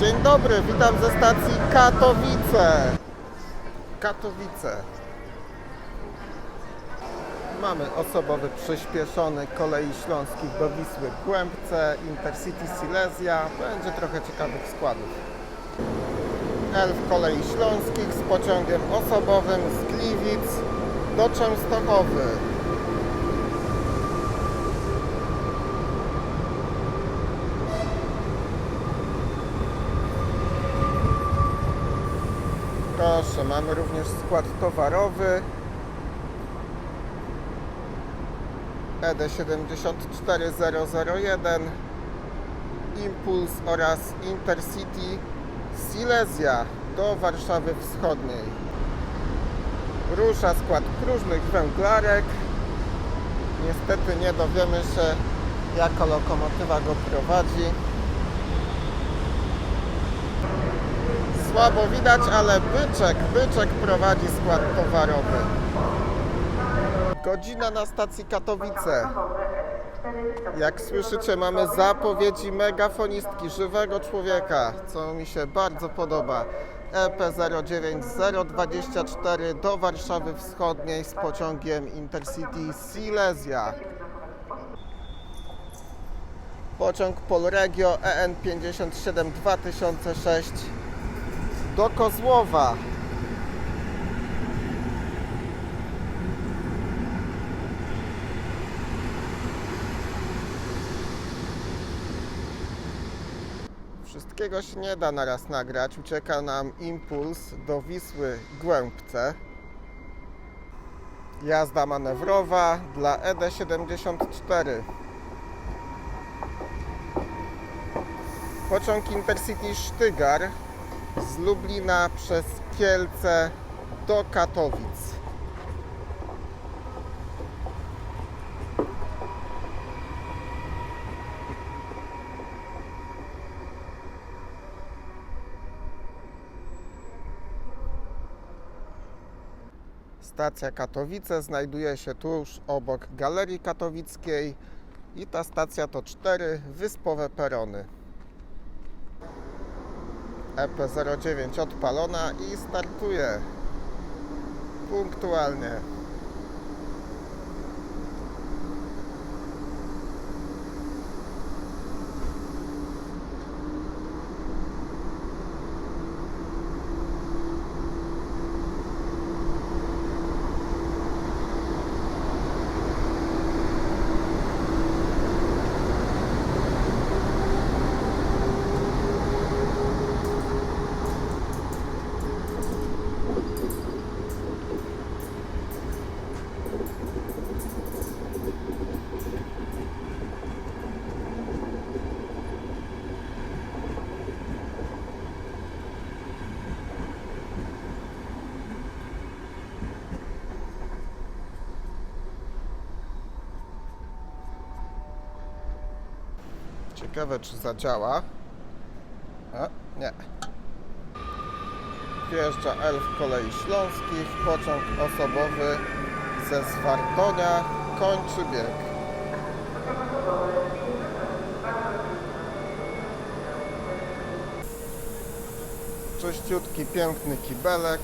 Dzień dobry, witam ze stacji Katowice. Katowice. Mamy osobowy przyspieszony kolei śląskich do Wisły Głębce, Intercity Silesia. Będzie trochę ciekawych składów. Elf kolei śląskich z pociągiem osobowym z Gliwic do Częstochowy. Proszę, mamy również skład towarowy. E ED 74001 Impuls oraz Intercity Silesia do Warszawy Wschodniej. Rusza skład próżnych węglarek. Niestety nie dowiemy się, jaka lokomotywa go prowadzi. Słabo widać, ale byczek, byczek prowadzi skład towarowy. Godzina na stacji Katowice. Jak słyszycie, mamy zapowiedzi megafonistki, żywego człowieka, co mi się bardzo podoba. E EP 09024 do Warszawy Wschodniej z pociągiem Intercity Silesia. Pociąg Polregio E EN 57 2006 do Kozłowa. Wszystkiego się nie da naraz nagrać. Ucieka nam impuls do Wisły Głębce. Jazda manewrowa dla E ED 74. Pociąg Intercity Sztygar z Lublina przez Kielce do Katowic. Stacja Katowice znajduje się tuż obok Galerii Katowickiej i ta stacja to cztery wyspowe perony. E EP09 odpalona i startuje punktualnie. Ciekawe czy zadziała. A, nie. Wjeżdża Elf Kolei Śląskich, pociąg osobowy ze Zwartonia kończy bieg. Czyściutki, piękny kibelek.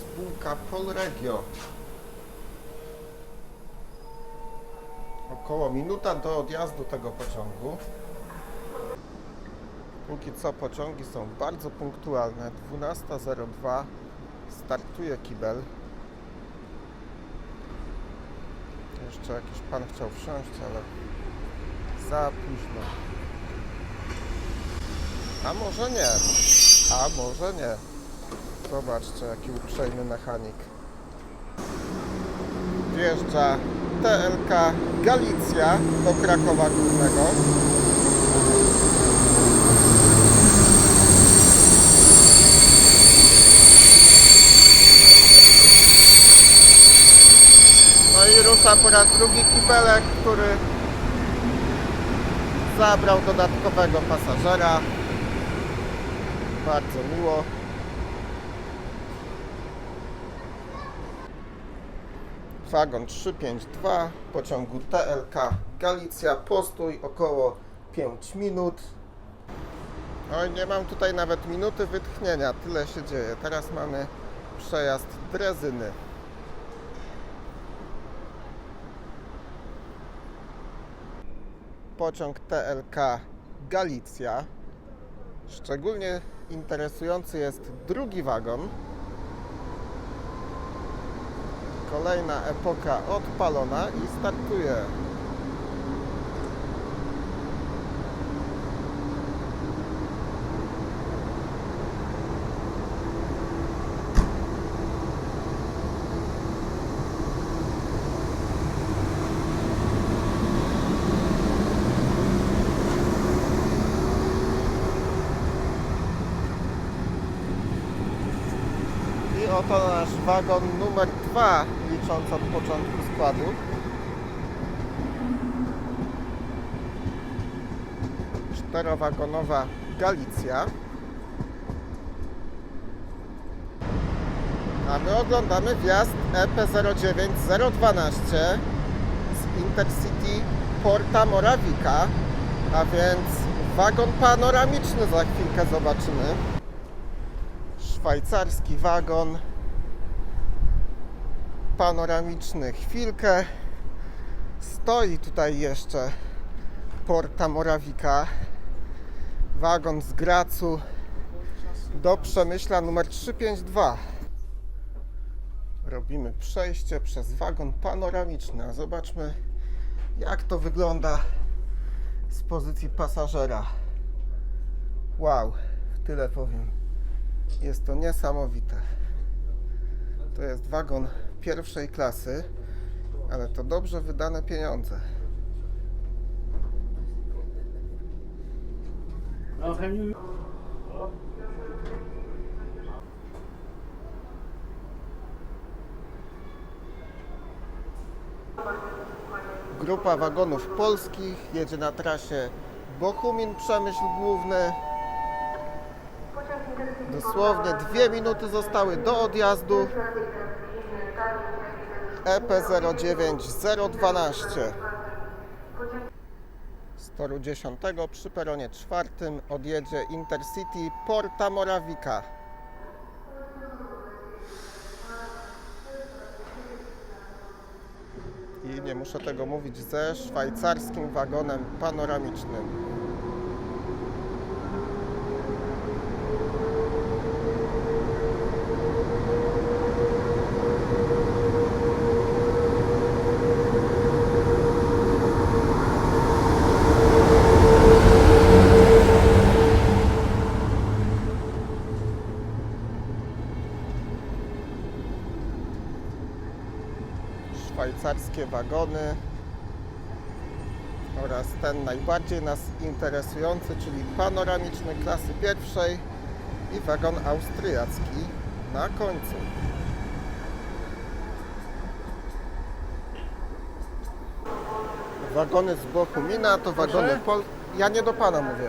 Spółka Polregio. Około minuta do odjazdu tego pociągu. Póki co pociągi są bardzo punktualne. 12.02 startuje kibel. Jeszcze jakiś pan chciał wsiąść, ale za późno. A może nie? A może nie? Zobaczcie, jaki uprzejmy mechanik. Wjeżdża TLK Galicja do Krakowa Górnego. No i rusza po raz drugi kibelek, który zabrał dodatkowego pasażera. Bardzo miło. Wagon 352 pociągu TLK Galicja. Postój około 5 minut. Oj, nie mam tutaj nawet minuty wytchnienia, tyle się dzieje. Teraz mamy przejazd Drezyny. Pociąg TLK Galicja. Szczególnie interesujący jest drugi wagon. Kolejna epoka odpalona i startuje. Oto wagon numer 2, licząc od początku składu. Czterowagonowa Galicja. A my oglądamy wjazd E EP09012 z Intercity Porta Morawica, a więc wagon panoramiczny za chwilkę zobaczymy szwajcarski wagon panoramiczny. Chwilkę stoi tutaj jeszcze Porta Morawika. Wagon z Gracu do Przemyśla numer 352. Robimy przejście przez wagon panoramiczny. A zobaczmy, jak to wygląda z pozycji pasażera. Wow, tyle powiem. Jest to niesamowite. To jest wagon pierwszej klasy, ale to dobrze wydane pieniądze. Grupa wagonów polskich jedzie na trasie Bochumin Przemyśl Główny. Dosłownie dwie minuty zostały do odjazdu. E EP09012 z toru 10 przy peronie czwartym odjedzie Intercity Porta Morawica. I nie muszę tego mówić ze szwajcarskim wagonem panoramicznym. Szwajcarskie wagony oraz ten najbardziej nas interesujący, czyli panoramiczny klasy pierwszej i wagon austriacki na końcu. Wagony z Bochumina to wagony pol... Ja nie do Pana mówię.